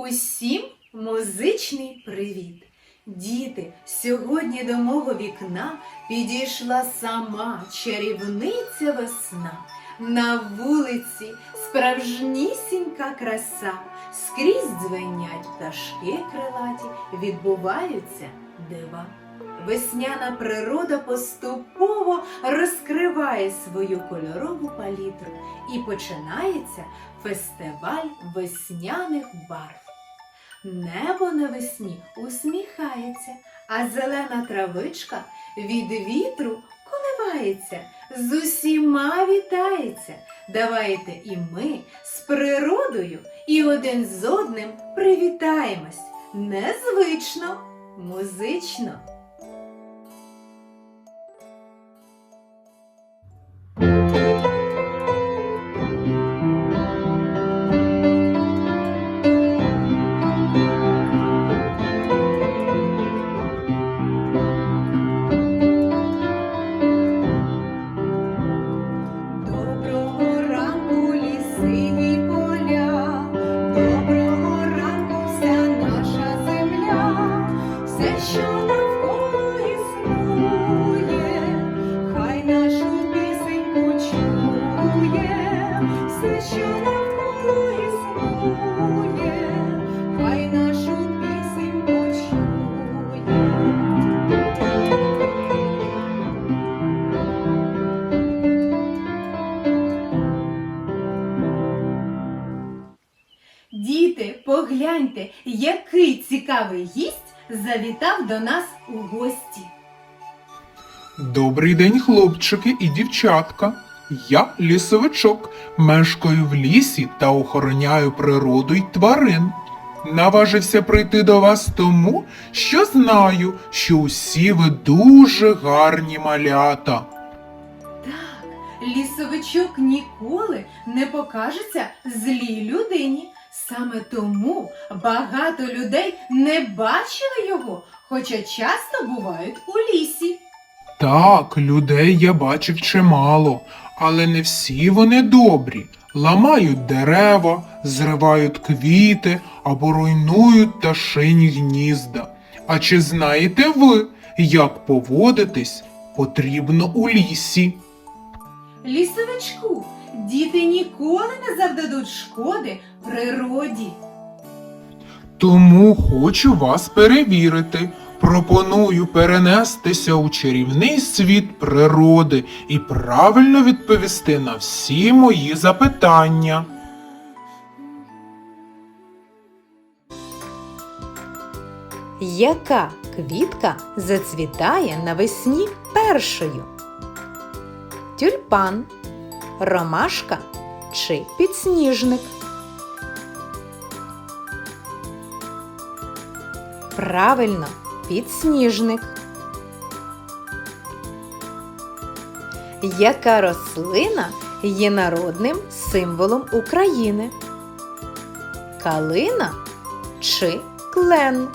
Усім музичний привіт! Діти, сьогодні до мого вікна підійшла сама чарівниця весна. На вулиці справжнісінька краса, скрізь дзвенять пташки крилаті, відбуваються дива. Весняна природа поступово розкриває свою кольорову палітру і починається фестиваль весняних барв. Небо навесні усміхається, а зелена травичка від вітру коливається, з усіма вітається. Давайте і ми з природою і один з одним привітаємось. Незвично, музично. Що навколо існує, хай нашу пісеньку чує. Діти, погляньте, який цікавий гість завітав до нас у гості. Добрий день, хлопчики і дівчатка. Я лісовичок, мешкаю в лісі та охороняю природу й тварин. Наважився прийти до вас тому, що знаю, що усі ви дуже гарні малята. Так, лісовичок ніколи не покажеться злій людині. Саме тому багато людей не бачили його, хоча часто бувають у лісі. Так, людей я бачив чимало, але не всі вони добрі. Ламають дерева, зривають квіти або руйнують пташині гнізда. А чи знаєте ви, як поводитись потрібно у лісі? Лісовичку, діти ніколи не завдадуть шкоди природі. Тому хочу вас перевірити. Пропоную перенестися у чарівний світ природи і правильно відповісти на всі мої запитання. Яка квітка зацвітає навесні першою? Тюльпан, ромашка чи підсніжник? Правильно, підсніжник. Яка рослина є народним символом України? Калина чи клен?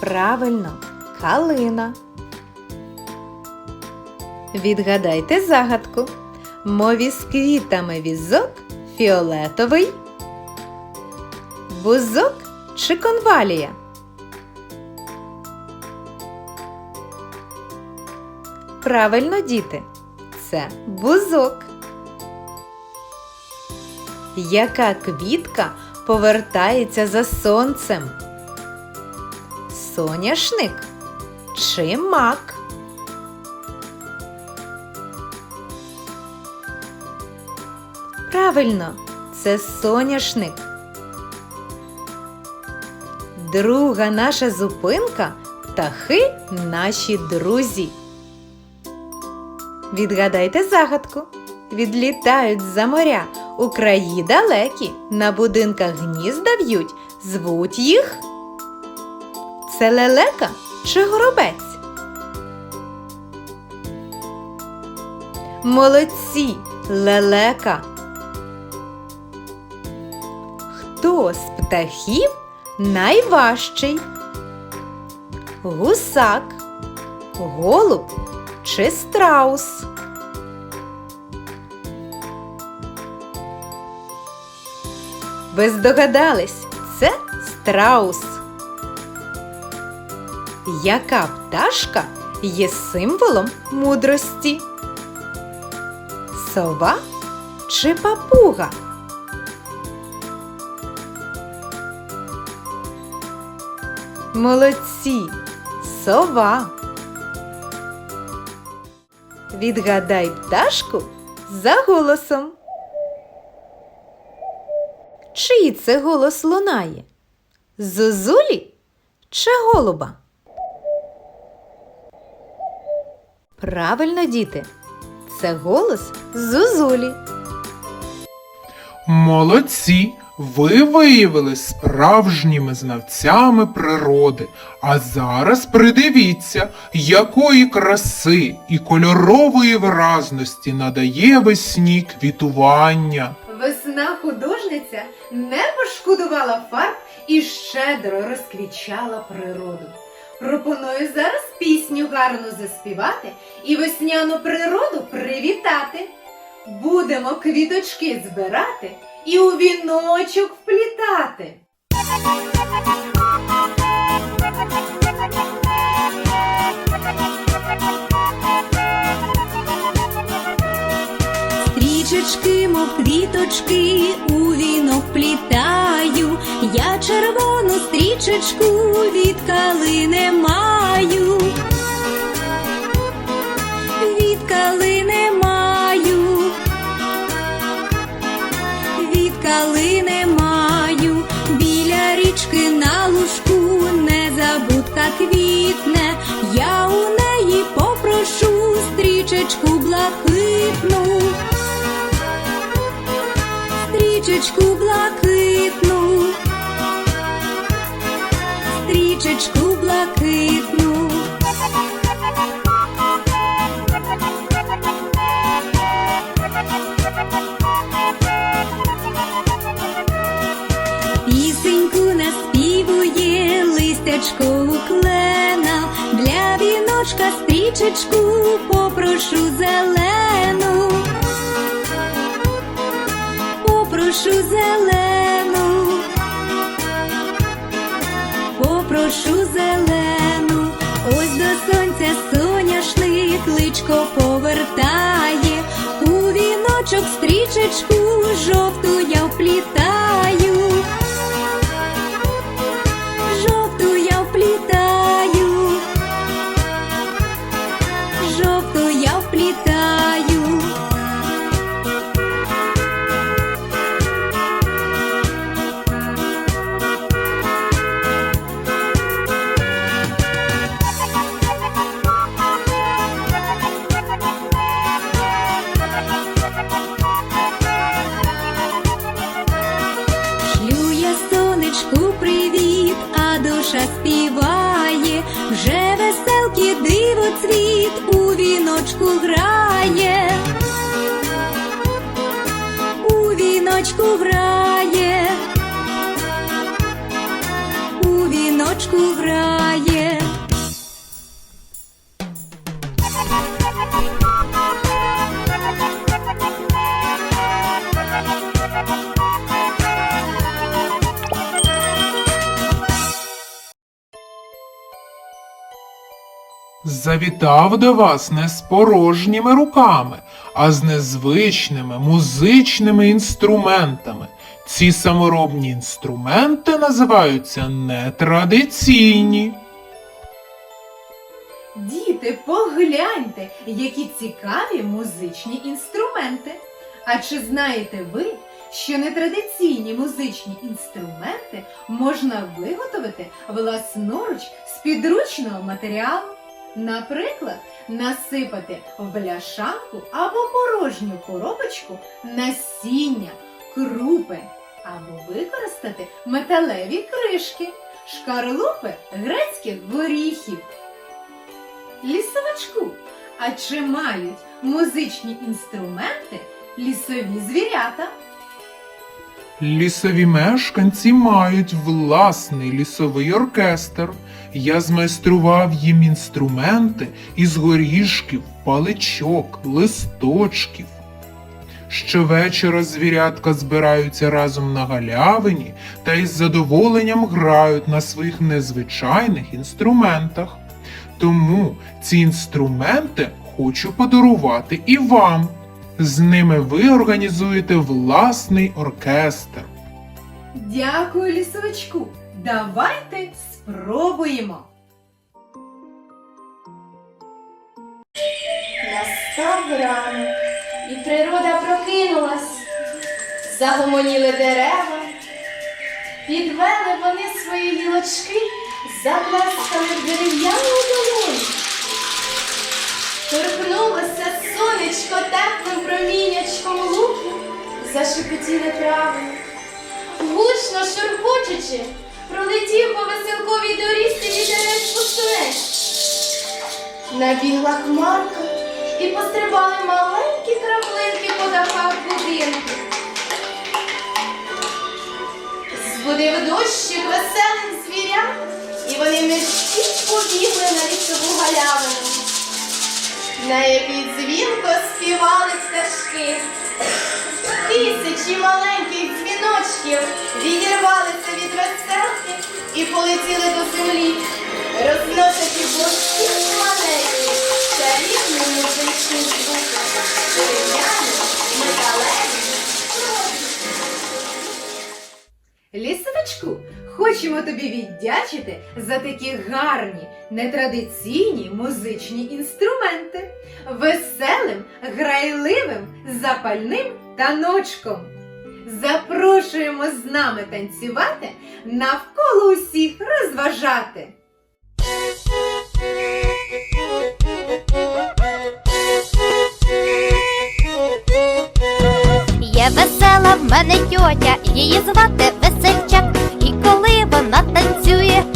Правильно, калина. Відгадайте загадку. Мові з квітами візок фіолетовий. Бузок чи конвалія? Правильно, діти. Це бузок. Яка квітка повертається за сонцем? Соняшник чи мак? Правильно, це соняшник. Друга наша зупинка птахи наші друзі. Відгадайте загадку. Відлітають за моря у краї далекі, на будинках гнізда в'ють, звуть їх. Це лелека чи горобець? Молодці, лелека. Хто з птахів найважчий? Гусак, голуб чи страус? Ви здогадались, це страус. Яка пташка є символом мудрості? Сова чи папуга? Молодці! Сова. Відгадай пташку за голосом. Чий це голос лунає? Зозулі чи голуба? Правильно, діти. Це голос Зозулі. Молодці! Ви виявились справжніми знавцями природи. А зараз придивіться, якої краси і кольорової виразності надає весні квітування. Весна художниця не пошкодувала фарб і щедро розквічала природу. Пропоную зараз пісню гарно заспівати і весняну природу привітати. Будемо квіточки збирати і у віночок вплітати. Стрічечки, мов квіточки, у вінок плітаю, я червону стрічечку від калини маю. Від калини маю, блакитну стрічечку блакитну, стрічечку блакитну. Пісеньку наспівує листячко у клена, для віночка стрічечку попрошу зелену попрошу зелену, попрошу зелену, ось до сонця соняшний кличко повертає, у віночок стрічечку жовту віночку грає, у віночку грає. Завітав до вас не з порожніми руками, а з незвичними музичними інструментами. Ці саморобні інструменти називаються нетрадиційні. Діти, погляньте, які цікаві музичні інструменти. А чи знаєте ви, що нетрадиційні музичні інструменти можна виготовити власноруч з підручного матеріалу? Наприклад, насипати в бляшанку або порожню коробочку насіння, крупи, або використати металеві кришки, шкарлупи грецьких горіхів. Лісовичку, а чи мають музичні інструменти лісові звірята? Лісові мешканці мають власний лісовий оркестр. Я змайстрував їм інструменти із горішків, паличок, листочків. Щовечора звірятка збираються разом на галявині та із задоволенням грають на своїх незвичайних інструментах. Тому ці інструменти хочу подарувати і вам. З ними ви організуєте власний оркестр. Дякую, лісовичку. Давайте спробуємо. Настав ранок, і природа прокинулась, загомоніли дерева, підвели вони свої гілочки, заплескали в дерев'яну долоню. Торкнулося сонечко теплим промінячком луки, зашепотіли трави. Гучно шурхочучи, пролетів по веселковій доріжці вітерець пустунець. Набігла хмарка і пострибали маленькі краплинки по дахах будинку. Збудив дощик веселих звірят, і вони мерщій побігли на лісову галявину, на якій дзвінко співали пташки. Тисячі маленьких дзвіночків відірвалися від веселки і полетіли до землі, розносячи плоскі планеті чарівні музичні звуки, дерев'яні, металеві, Лісовичку, хочемо тобі віддячити за такі гарні, нетрадиційні музичні інструменти, веселим, грайливим, запальним таночком. Запрошуємо з нами танцювати, навколо усіх розважати. Є весела в мене тьотя, її звати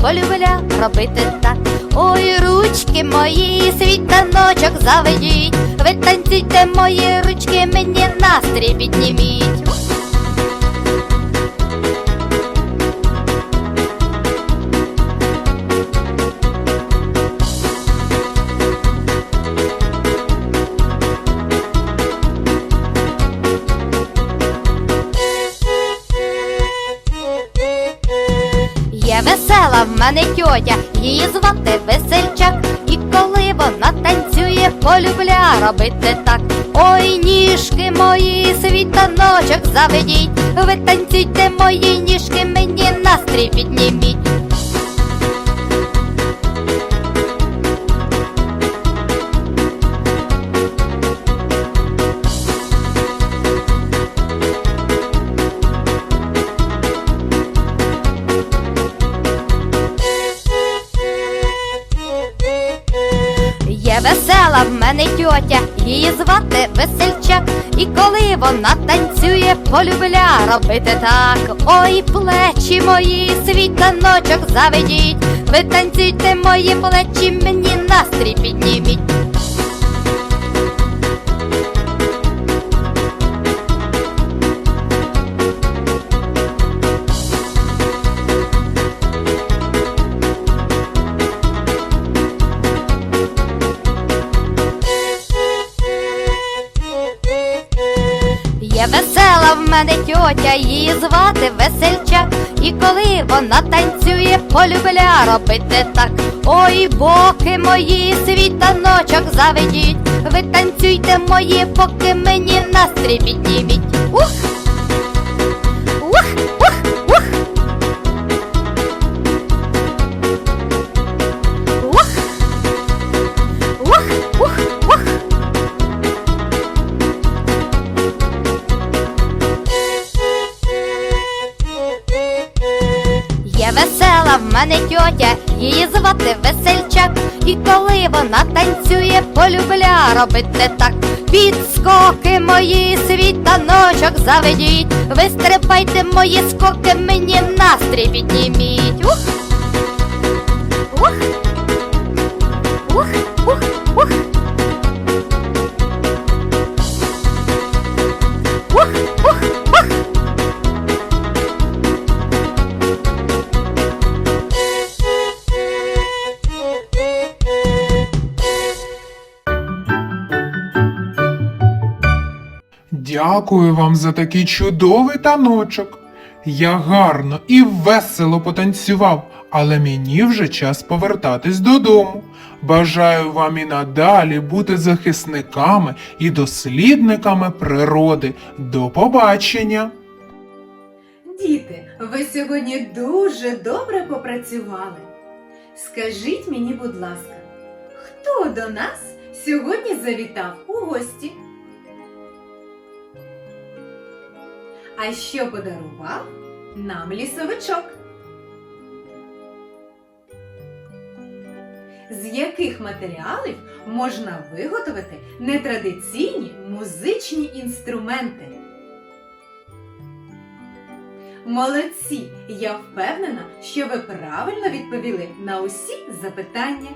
полюбля робити так. Ой, ручки мої, свій таночок заведіть. Ви танцюйте мої ручки, мені настрій підніміть. Мене тьотя, її звати весельчак. І коли вона танцює, полюбля робити так. Ой, ніжки мої, світаночок заведіть. Ви танцюйте мої ніжки, мені настрій підніміть. Тьотя, її звати весельчак. І коли вона танцює, полюбля робити так. Ой, плечі мої, свій таночок заведіть. Ви танцюйте мої плечі, мені настрій підніміть. Мене тьотя, її звати весельчак. І коли вона танцює, полюбля робити так. Ой, боки мої, свій таночок заведіть. Ви танцюйте мої поки мені настрій підніміть. Ух! Полюбля робити так. Підскоки мої, світаночок заведіть. Ви мої скоки, мені настрій підніміть. Ух! Дякую вам за такий чудовий таночок. Я гарно і весело потанцював, але мені вже час повертатись додому. Бажаю вам і надалі бути захисниками і дослідниками природи. До побачення! Діти, ви сьогодні дуже добре попрацювали. Скажіть мені, будь ласка, хто до нас сьогодні завітав у гості? А що подарував нам лісовичок? З яких матеріалів можна виготовити нетрадиційні музичні інструменти? Молодці! Я впевнена, що ви правильно відповіли на усі запитання.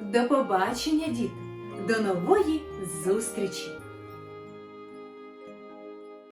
До побачення, діти! До нової зустрічі!